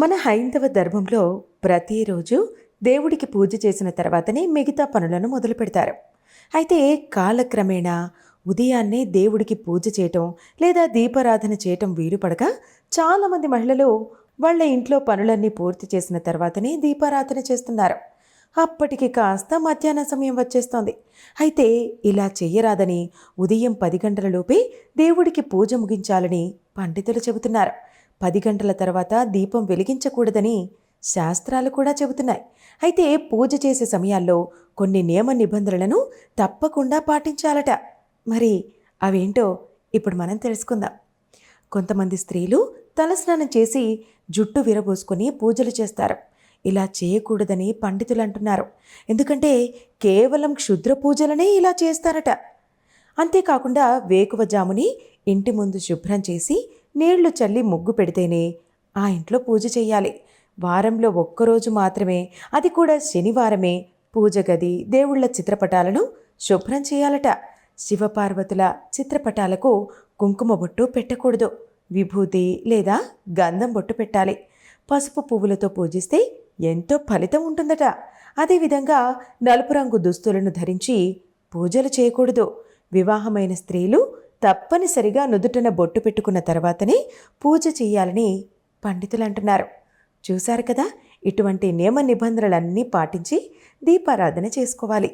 మన హైందవ ధర్మంలో ప్రతిరోజు దేవుడికి పూజ చేసిన తర్వాతనే మిగతా పనులను మొదలు పెడతారు. అయితే కాలక్రమేణా ఉదయాన్నే దేవుడికి పూజ చేయటం లేదా దీపారాధన చేయటం వీలుపడక చాలామంది మహిళలు వాళ్ళ ఇంట్లో పనులన్నీ పూర్తి చేసిన తర్వాతనే దీపారాధన చేస్తున్నారు. అప్పటికి కాస్త మధ్యాహ్న సమయం వచ్చేస్తోంది. అయితే ఇలా చెయ్యరాదని ఉదయం పది గంటలలోపే దేవుడికి పూజ ముగించాలని పండితులు చెబుతున్నారు. పది గంటల తర్వాత దీపం వెలిగించకూడదని శాస్త్రాలు కూడా చెబుతున్నాయి. అయితే పూజ చేసే సమయాల్లో కొన్ని నియమ నిబంధనలను తప్పకుండా పాటించాలట. మరి అవేంటో ఇప్పుడు మనం తెలుసుకుందాం. కొంతమంది స్త్రీలు తలస్నానం చేసి జుట్టు విరబోసుకొని పూజలు చేస్తారు. ఇలా చేయకూడదని పండితులు అంటున్నారు. ఎందుకంటే కేవలం క్షుద్ర పూజలనే ఇలా చేస్తారట. అంతేకాకుండా వేకువజాముని ఇంటి ముందు శుభ్రం చేసి నీళ్ళు చల్లి ముగ్గు పెడితేనే ఆ ఇంట్లో పూజ చేయాలి వారంలో ఒక్కరోజు మాత్రమే అది కూడా శనివారమే పూజ గది దేవుళ్ళ చిత్రపటాలను శుభ్రం చేయాలట. శివపార్వతుల చిత్రపటాలకు కుంకుమ బొట్టు పెట్టకూడదు. విభూతి లేదా గంధం బొట్టు పెట్టాలి. పసుపు పువ్వులతో పూజిస్తే ఎంతో ఫలితం ఉంటుందట. అదేవిధంగా నలుపు రంగు దుస్తులను ధరించి పూజలు చేయకూడదు. వివాహమైన స్త్రీలు తప్పనిసరిగా నుదుటన బొట్టు పెట్టుకున్న తర్వాతనే పూజ చేయాలని పండితులు అంటున్నారు చూశారు కదా? ఇటువంటి నియమ నిబంధనలన్నీ పాటించి దీపారాధన చేసుకోవాలి.